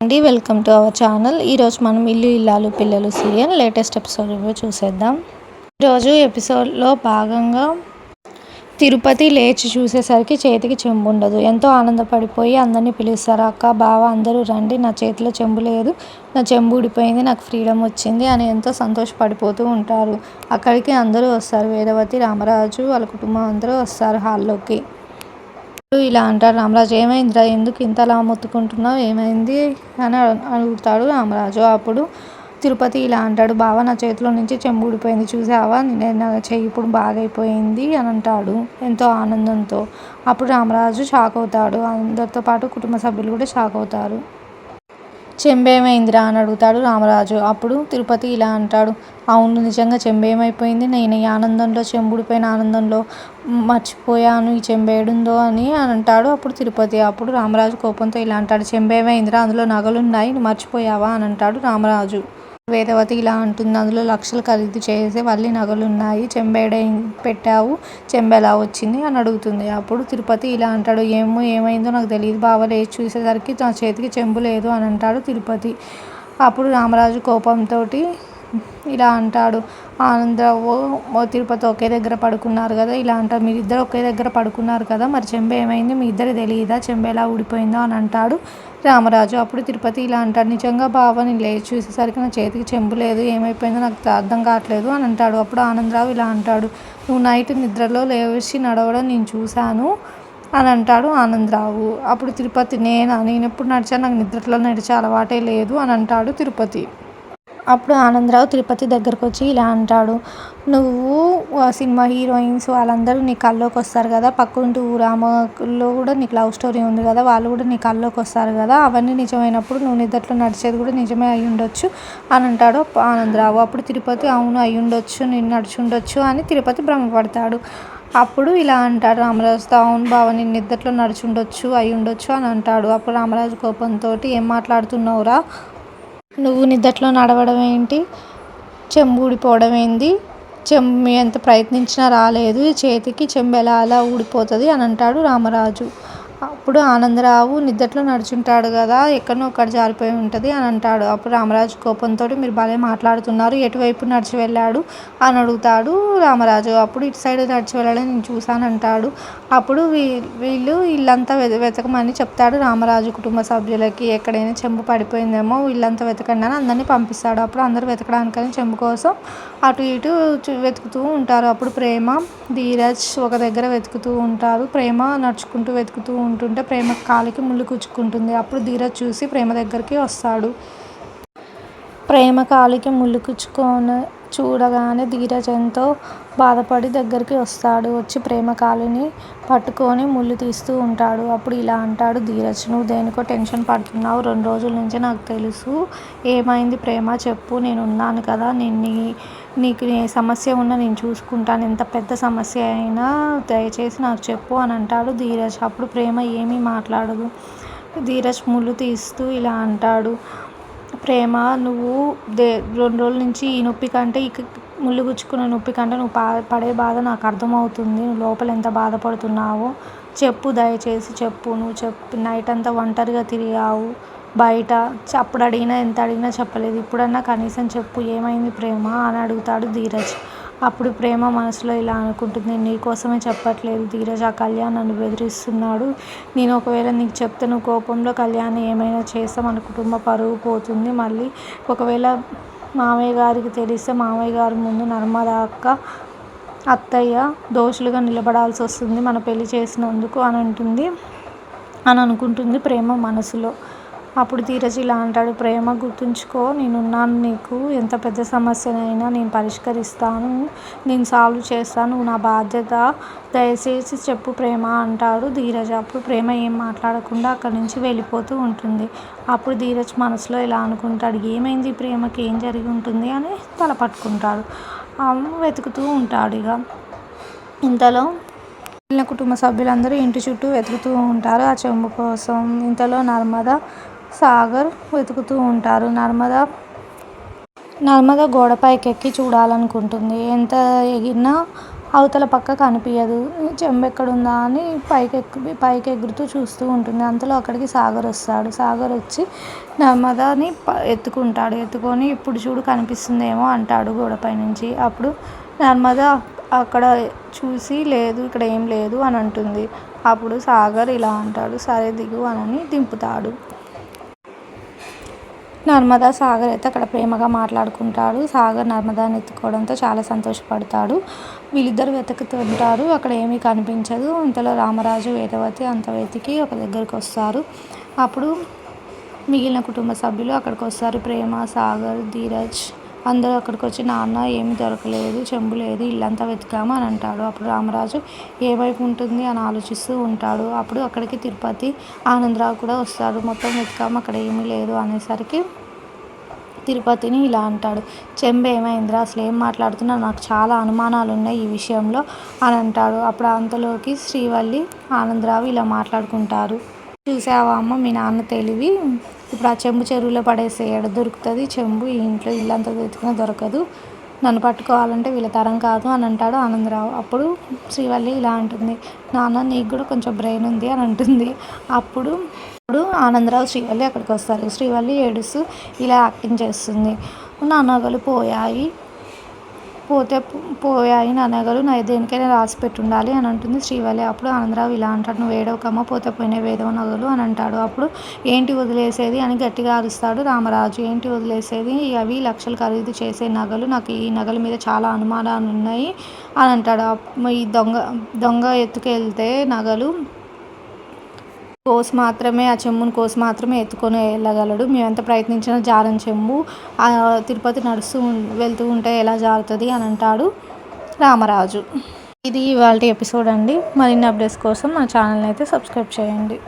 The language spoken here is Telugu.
అండి వెల్కమ్ టు అవర్ ఛానల్. ఈరోజు మనం ఇల్లు ఇల్లాలు పిల్లలు సీరియల్ లేటెస్ట్ ఎపిసోడ్ రివ్యూ చూసేద్దాం. ఈరోజు ఎపిసోడ్లో భాగంగా తిరుపతి లేచి చూసేసరికి చేతికి చెంబు ఉండదు. ఎంతో ఆనందపడిపోయి అందరినీ పిలుస్తారు. అక్క బావ అందరూ రండి. నా చేతిలో చెంబు లేదు. నా చెంబు ఊడిపోయింది. నాకు ఫ్రీడమ్ వచ్చింది అని ఎంతో సంతోషపడిపోతూ ఉంటారు. అక్కడికి అందరూ వస్తారు. వేదవతి రామరాజు వాళ్ళ కుటుంబం అందరూ వస్తారు హాల్లోకి. ఇలా అంటారు రామరాజు ఏమైందిరా? ఎందుకు ఇంతలా మొత్తుకుంటున్నావు? ఏమైంది? అని అడుగుతాడు రామరాజు. అప్పుడు తిరుపతి ఇలా అంటాడు బావ నా చేతిలో నుంచి చెంబు ఊడిపోయింది చూసావా? నేను చెయ్యి ఇప్పుడు బాగైపోయింది అని అంటాడు ఎంతో ఆనందంతో. అప్పుడు రామరాజు షాక్ అవుతాడు. అందరితో పాటు కుటుంబ సభ్యులు కూడా షాక్ అవుతారు. చెంబేమైందిరా అని అడుగుతాడు రామరాజు. అప్పుడు తిరుపతి ఇలా అంటాడు. అవును నిజంగా చెంబేమైపోయింది? నేను ఈ ఆనందంలో చెంబుడిపోయిన ఆనందంలో మర్చిపోయాను. ఈ చెంబేడుందో అని అని అంటాడు అప్పుడు తిరుపతి. అప్పుడు రామరాజు కోపంతో ఇలా అంటాడు. చెంబేమైందిరా? అందులో నగలున్నాయి. మర్చిపోయావా? అని అంటాడు రామరాజు. వేదవతి ఇలా అంటుంది. అందులో లక్షలు ఖరీదు చేసే వల్లి నగలున్నాయి. చెంబేడ పెట్టావు? చెంబెలా వచ్చింది? అని అడుగుతుంది. అప్పుడు తిరుపతి ఇలా అంటాడు. ఏమో ఏమైందో నాకు తెలియదు బావ లేచి చూసేసరికి నా చేతికి చెంబు లేదు అని అంటాడు తిరుపతి. అప్పుడు రామరాజు కోపంతో ఇలా అంటాడు. ఆనందరావు తిరుపతి ఒకే దగ్గర పడుకున్నారు కదా? ఇలా అంటారు మీరిద్దరు ఒకే దగ్గర పడుకున్నారు కదా? మరి చెంబ ఏమైంది? మీ ఇద్దరు తెలియదా చెంబ ఎలా ఊడిపోయిందో? అని అంటాడు రామరాజు అప్పుడు తిరుపతి ఇలా అంటాడు నిజంగా బావ నేను లేచి చూసేసరికి నా చేతికి చెంబు లేదు ఏమైపోయిందో నాకు అర్థం కావట్లేదు అని అంటాడు. అప్పుడు ఆనందరావు ఇలా అంటాడు. నువ్వు నైట్ నిద్రలో లేచి నడవడం నేను చూశాను అని అంటాడు ఆనందరావు. అప్పుడు తిరుపతి నేనా? నేను ఎప్పుడు నడిచాను? నాకు నిద్రలో నడిచే అలవాటే లేదు అని అంటాడు తిరుపతి. అప్పుడు ఆనందరావు తిరుపతి దగ్గరకు వచ్చి ఇలా అంటాడు నువ్వు సినిమా హీరోయిన్స్ వాళ్ళందరూ నీ కల్లోకి వస్తారు కదా పక్కింటి ఊరామలో కూడా నీకు లవ్ స్టోరీ ఉంది కదా వాళ్ళు కూడా నీ కల్లోకి వస్తారు కదా అవన్నీ నిజమైనప్పుడు నువ్వు నిద్దట్లో నడిచేది కూడా నిజమే అయి ఉండొచ్చు అని అంటాడు ఆనందరావు. అప్పుడు తిరుపతి అవును అయి ఉండొచ్చు నేను నడిచి ఉండొచ్చు అని తిరుపతి భ్రమపడతాడు. అప్పుడు ఇలా అంటాడు రామరాజుతో అవును బావ నేను నిద్రలో నడిచి ఉండొచ్చు అయి ఉండొచ్చు అని అంటాడు. అప్పుడు రామరాజు కోపంతో ఏం మాట్లాడుతున్నావురా? నువ్వు నిద్దట్లో నడవడం ఏంటి? చెంబు ఊడిపోవడం ఏంది? చెంబు ఎంత ప్రయత్నించినా రాలేదు చేతికి చెంబు ఎలా అలా ఊడిపోతుంది అని అంటాడు రామరాజు. అప్పుడు ఆనందరావు నిద్దట్లో నడుచుంటాడు కదా ఎక్కడనో ఒక్కడ జారిపోయి ఉంటుంది అని అంటాడు. అప్పుడు రామరాజు కోపంతో మీరు భలే మాట్లాడుతున్నారు ఎటువైపు నడిచి వెళ్ళాడు? అని అడుగుతాడు రామరాజు. అప్పుడు ఇటు సైడ్ నడిచి వెళ్ళడం నేను చూశాను అంటాడు. అప్పుడు వీ వీళ్ళు ఇల్లంతా వె వెతకమని చెప్తాడు రామరాజు కుటుంబ సభ్యులకి. ఎక్కడైనా చెంబు పడిపోయిందేమో వీళ్ళంతా వెతకండి అని అందరినీ పంపిస్తాడు. అప్పుడు అందరూ వెతకడానికని చెంబు కోసం అటు ఇటు వెతుకుతూ ఉంటారు. అప్పుడు ప్రేమ ధీరజ్ ఒక దగ్గర వెతుకుతూ ఉంటారు. ప్రేమ నడుచుకుంటూ వెతుకుతూ ఉంటే ప్రేమ కాలికి ముళ్ళు కుచ్చుకుంటుంది. అప్పుడు ధీరజ్ చూసి ప్రేమ దగ్గరికి వస్తాడు. ప్రేమ కాలికి ముళ్ళు కుచ్చుకొని చూడగానే ధీరజ్ ఎంతో బాధపడి దగ్గరికి వస్తాడు. వచ్చి ప్రేమ కాలిని పట్టుకొని ముళ్ళు తీస్తూ ఉంటాడు. అప్పుడు ఇలా అంటాడు ధీరజ్ నువ్వు దేనికో టెన్షన్ పడుతున్నావు. రెండు రోజుల నుంచి నాకు తెలుసు. ఏమైంది ప్రేమ? చెప్పు. నేను ఉన్నాను కదా. నేను నీకు ఏ సమస్య ఉన్నా నేను చూసుకుంటాను. ఎంత పెద్ద సమస్య అయినా దయచేసి నాకు చెప్పు అని అంటాడు ధీరజ్. అప్పుడు ప్రేమ ఏమీ మాట్లాడదు. ధీరజ్ ముళ్ళు తీస్తూ ఇలా అంటాడు. ప్రేమ నువ్వు దే రెండు రోజుల నుంచి ఈ నొప్పి కంటే ఇక ముళ్ళు గుచ్చుకున్న నొప్పి కంటే నువ్వు పా పడే బాధ నాకు అర్థమవుతుంది. నువ్వు లోపల ఎంత బాధపడుతున్నావో చెప్పు దయచేసి చెప్పు. నువ్వు చెప్పు నైట్ అంతా ఒంటరిగా తిరిగావు. బయట అప్పుడు అడిగినా ఎంత అడిగినా చెప్పలేదు. ఇప్పుడన్నా కనీసం చెప్పు ఏమైంది ప్రేమ అని అడుగుతాడు ధీరజ్. అప్పుడు ప్రేమ మనసులో ఇలా అనుకుంటుంది నీకోసమే చెప్పట్లేదు ధీరజ్. ఆ కళ్యాణ్ నన్ను బెదిరిస్తున్నాడు. నేను ఒకవేళ నీకు చెప్తే నువ్వు కోపంలో కళ్యాణ్ ఏమైనా చేస్తే మన కుటుంబ పరువు పోతుంది. మళ్ళీ ఒకవేళ మామయ్య గారికి తెలిస్తే మామయ్య గారి ముందు నర్మదా అక్క అత్తయ్య దోషులుగా నిలబడాల్సి వస్తుంది. మన పెళ్ళి చేసినందుకు అని అంటుంది అని అనుకుంటుంది ప్రేమ మనసులో. అప్పుడు ధీరజ్ ఇలా అంటాడు ప్రేమ గుర్తుంచుకో నేనున్నాను నీకు. ఎంత పెద్ద సమస్యనైనా నేను పరిష్కరిస్తాను నేను సాల్వ్ చేస్తాను నువ్వు నా బాధ్యత. దయచేసి చెప్పు ప్రేమ అంటాడు ధీరజ్. అప్పుడు ప్రేమ ఏం మాట్లాడకుండా అక్కడి నుంచి వెళ్ళిపోతూ ఉంటుంది. అప్పుడు ధీరజ్ మనసులో ఇలా అనుకుంటాడు ఏమైంది? ప్రేమకి ఏం జరిగి ఉంటుంది? అని తల పట్టుకుంటాడు. వెతుకుతూ ఉంటాడు ఇక. ఇంతలో కుటుంబ సభ్యులందరూ ఇంటి చుట్టూ వెతుకుతూ ఉంటారు ఆ చెంబు కోసం. ఇంతలో నర్మద సాగర్ వెతుకుతూ ఉంటారు. నర్మద నర్మద గోడపైకి ఎక్కి చూడాలనుకుంటుంది. ఎంత ఎగిరినా అవతల పక్క కనిపించదు చెంబెక్కడుందా అని పైకి ఎక్కు పైకి ఎగురుతూ చూస్తూ ఉంటుంది. అంతలో అక్కడికి సాగర్ వస్తాడు. సాగర్ వచ్చి నర్మదాని ఎత్తుకుంటాడు. ఎత్తుకొని ఇప్పుడు చూడు కనిపిస్తుందేమో అంటాడు గోడపై నుంచి అప్పుడు నర్మద అక్కడ చూసి లేదు ఇక్కడ ఏం లేదు అని అంటుంది. అప్పుడు సాగర్ ఇలా అంటాడు. సరే దిగు అని దింపుతాడు. నర్మదా సాగర్ అయితే అక్కడ ప్రేమగా మాట్లాడుకుంటాడు. సాగర్ నర్మదాని ఎత్తుకోవడంతో చాలా సంతోషపడతాడు. వీళ్ళిద్దరు వెతుకుతుంటారు. అక్కడ ఏమీ కనిపించదు. అంతలో రామరాజు వేదవతి అంత వెతికి ఒక దగ్గరికి వస్తారు. అప్పుడు మిగిలిన కుటుంబ సభ్యులు అక్కడికి వస్తారు. ప్రేమ సాగర్ ధీరజ్ అందరూ అక్కడికి వచ్చి నాన్న ఏమి దొరకలేదు చెంబు లేదు ఇల్లంతా వెతికాము అని అంటాడు. అప్పుడు రామరాజు ఏ వైపు ఉంటుంది? అని ఆలోచిస్తూ ఉంటాడు. అప్పుడు అక్కడికి తిరుపతి ఆనందరావు కూడా వస్తాడు. మొత్తం వెతికాము అక్కడ ఏమీ లేదు అనేసరికి తిరుపతిని ఇలా అంటాడు. చెంబు ఏమైందిరా? అసలు ఏం మాట్లాడుతున్నా నాకు చాలా అనుమానాలు ఉన్నాయి ఈ విషయంలో అని అంటాడు. అప్పుడు అంతలోకి శ్రీవల్లి ఆనందరావు ఇలా మాట్లాడుకుంటారు. చూసావా అమ్మ మీ నాన్న తెలివి. ఇప్పుడు ఆ చెంబు చెరువులో పడేసే ఎడ దొరుకుతుంది? చెంబు ఈ ఇంట్లో ఇల్లంతా వెతికినా దొరకదు. నన్ను పట్టుకోవాలంటే వీళ్ళ తరం కాదు అని అంటాడు ఆనందరావు. అప్పుడు శ్రీవల్లి ఇలా అంటుంది. నాన్న నీకు కూడా కొంచెం బ్రెయిన్ ఉంది అని అంటుంది. అప్పుడు అప్పుడు ఆనందరావు శ్రీవల్లి అక్కడికి వస్తారు. శ్రీవల్లి ఏడుస్తూ ఇలా యాక్టింగ్ చేస్తుంది. నా నగలు పోయాయి. పోతే పోయాయి నా నగలు నా దేనికైనా రాసి పెట్టుండాలి అని అంటుంది శ్రీవల్లి. అప్పుడు ఆనందరావు ఇలా అంటాడు నువ్వు ఏడవకమ్మ పోతే పోయిన వేదవ నగలు అని అంటాడు. అప్పుడు ఏంటి వదిలేసేది? అని గట్టిగా అరుస్తాడు రామరాజు. ఏంటి వదిలేసేది? అవి లక్షలు ఖరీదు చేసే నగలు నాకు ఈ నగల మీద చాలా అనుమానాలు ఉన్నాయి అని అంటాడు. ఈ దొంగ దొంగ ఎత్తుకెళ్తే నగలు కోసి మాత్రమే ఆ చెంబుని కోసి మాత్రమే ఎత్తుకొని వెళ్ళగలడు. మేము ఎంత ప్రయత్నించినా జారని చెంబు. తిరుపతి నడుస్తూ వెళ్తూ ఉంటే ఎలా జారుతుంది అని అంటాడు రామరాజు. ఇది ఇవాళ ఎపిసోడ్ అండి. మరిన్ని అప్డేట్స్ కోసం మా ఛానల్ని అయితే సబ్స్క్రైబ్ చేయండి.